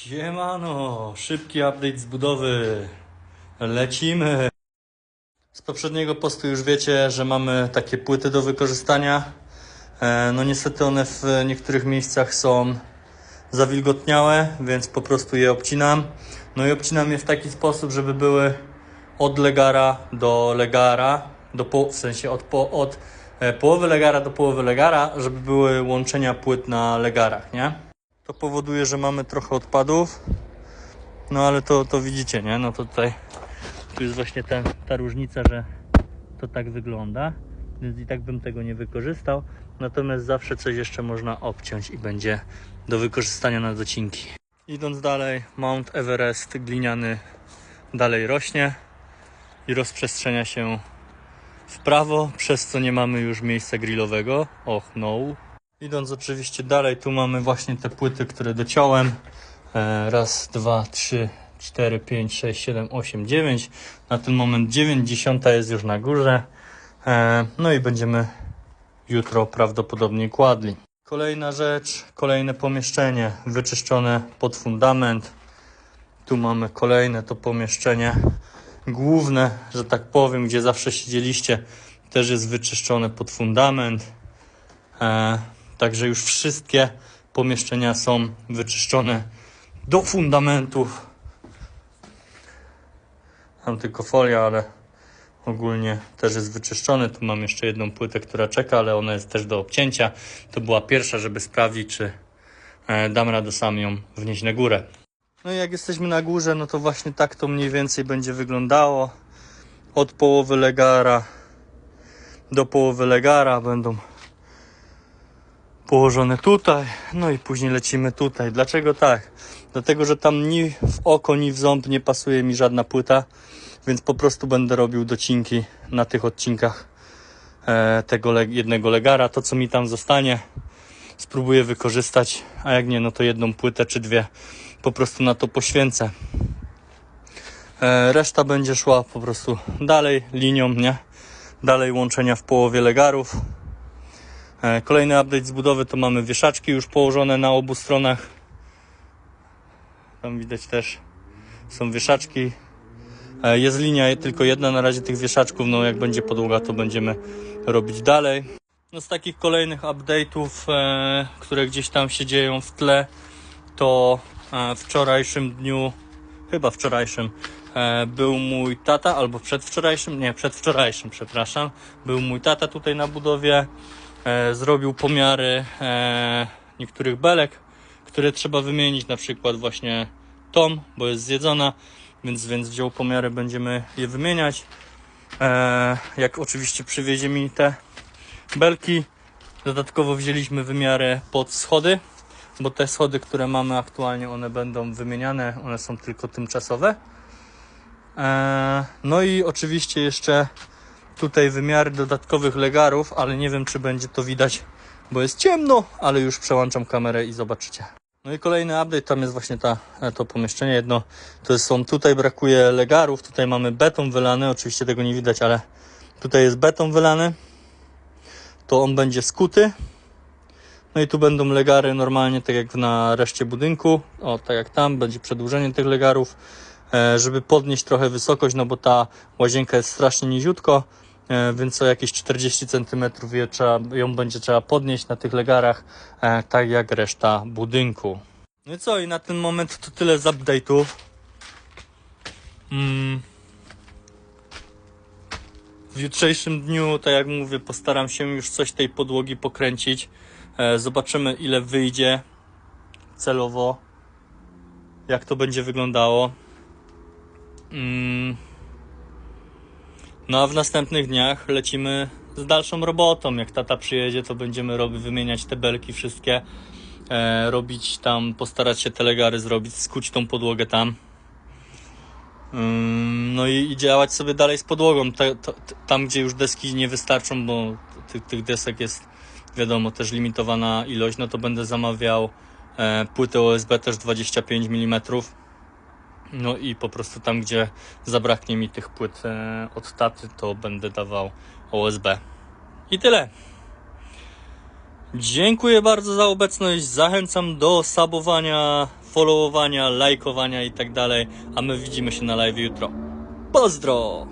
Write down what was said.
Siemano, szybki update z budowy. Lecimy. Z poprzedniego postu już wiecie, że mamy takie płyty do wykorzystania. E, No niestety one w niektórych miejscach są zawilgotniałe, więc po prostu je obcinam. No i obcinam je w taki sposób, żeby były od legara do legara, do po, w sensie od, po, od e, połowy legara do połowy legara, żeby były łączenia płyt na legarach, nie? To powoduje, że mamy trochę odpadów. No ale to, to widzicie, nie? No to tutaj tu jest właśnie ta, ta różnica, że to tak wygląda. Więc i tak bym tego nie wykorzystał. Natomiast zawsze coś jeszcze można obciąć i będzie do wykorzystania na docinki. Idąc dalej, Mount Everest gliniany dalej rośnie i rozprzestrzenia się w prawo, przez co nie mamy już miejsca grillowego. Och no. Idąc oczywiście dalej, tu mamy właśnie te płyty, które dociąłem. E, Raz, dwa, trzy, cztery, pięć, sześć, siedem, osiem, dziewięć. Na ten moment dziewięć, dziesiąta jest już na górze. E, No i będziemy jutro prawdopodobnie kładli. Kolejna rzecz, kolejne pomieszczenie wyczyszczone pod fundament. Tu mamy kolejne to pomieszczenie główne, że tak powiem, gdzie zawsze siedzieliście, też jest wyczyszczone pod fundament. Także już wszystkie pomieszczenia są wyczyszczone do fundamentów. Mam tylko folia, ale ogólnie też jest wyczyszczony. Tu mam jeszcze jedną płytę, która czeka, ale ona jest też do obcięcia. To była pierwsza, żeby sprawdzić, czy e, dam radę sam ją wnieść na górę. No i jak jesteśmy na górze, no to właśnie tak to mniej więcej będzie wyglądało. Od połowy legara do połowy legara będą położone tutaj, no i później lecimy tutaj. Dlaczego tak? Dlatego, że tam ni w oko, ni w ząb nie pasuje mi żadna płyta, więc po prostu będę robił docinki na tych odcinkach e, tego jednego legara. To, co mi tam zostanie, spróbuję wykorzystać, a jak nie, no to jedną płytę czy dwie po prostu na to poświęcę. E, reszta będzie szła po prostu dalej linią, nie? Dalej łączenia w połowie legarów. E, Kolejny update z budowy to mamy wieszaczki już położone na obu stronach. Tam widać też są wieszaczki. E, Jest linia tylko jedna na razie tych wieszaczków. No jak będzie podłoga, to będziemy robić dalej. No z takich kolejnych update'ów, e, które gdzieś tam się dzieją w tle, to wczorajszym dniu, chyba wczorajszym, był mój tata, albo przedwczorajszym, nie, przedwczorajszym, przepraszam, był mój tata tutaj na budowie, zrobił pomiary e, niektórych belek, które trzeba wymienić, na przykład właśnie tą, bo jest zjedzona, więc, więc wziął pomiary, będziemy je wymieniać. E, jak oczywiście przywiezie mi te belki, dodatkowo wzięliśmy wymiary pod schody, bo te schody, które mamy aktualnie, one będą wymieniane, one są tylko tymczasowe. No i oczywiście jeszcze tutaj wymiary dodatkowych legarów, ale nie wiem, czy będzie to widać, bo jest ciemno, ale już przełączam kamerę i zobaczycie. No i kolejny update, tam jest właśnie ta, to pomieszczenie jedno, to są, tutaj brakuje legarów, tutaj mamy beton wylany, oczywiście tego nie widać, ale tutaj jest beton wylany, to on będzie skuty, no i tu będą legary normalnie, tak jak na reszcie budynku. O, tak jak tam, będzie przedłużenie tych legarów, e, żeby podnieść trochę wysokość, no bo ta łazienka jest strasznie niziutko, e, więc co jakieś 40 cm je trzeba, ją będzie trzeba podnieść na tych legarach, e, tak jak reszta budynku. No i co, i na ten moment to tyle z update'ów. Mm. W jutrzejszym dniu, tak jak mówię, postaram się już coś tej podłogi pokręcić. E, Zobaczymy, ile wyjdzie celowo, jak to będzie wyglądało. Mm. No a w następnych dniach lecimy z dalszą robotą. Jak tata przyjedzie, to będziemy robić, wymieniać te belki wszystkie, e, robić tam, postarać się te legary zrobić, skuć tą podłogę tam. No i, i działać sobie dalej z podłogą. Te, to, tam, gdzie już deski nie wystarczą, bo tych, tych desek jest wiadomo też limitowana ilość, no to będę zamawiał e, płytę OSB też 25 mm. No i po prostu tam, gdzie zabraknie mi tych płyt e, od taty, to będę dawał OSB. I tyle. Dziękuję bardzo za obecność. Zachęcam do sabowania followowania, lajkowania i tak dalej. A my widzimy się na live jutro. Pozdro!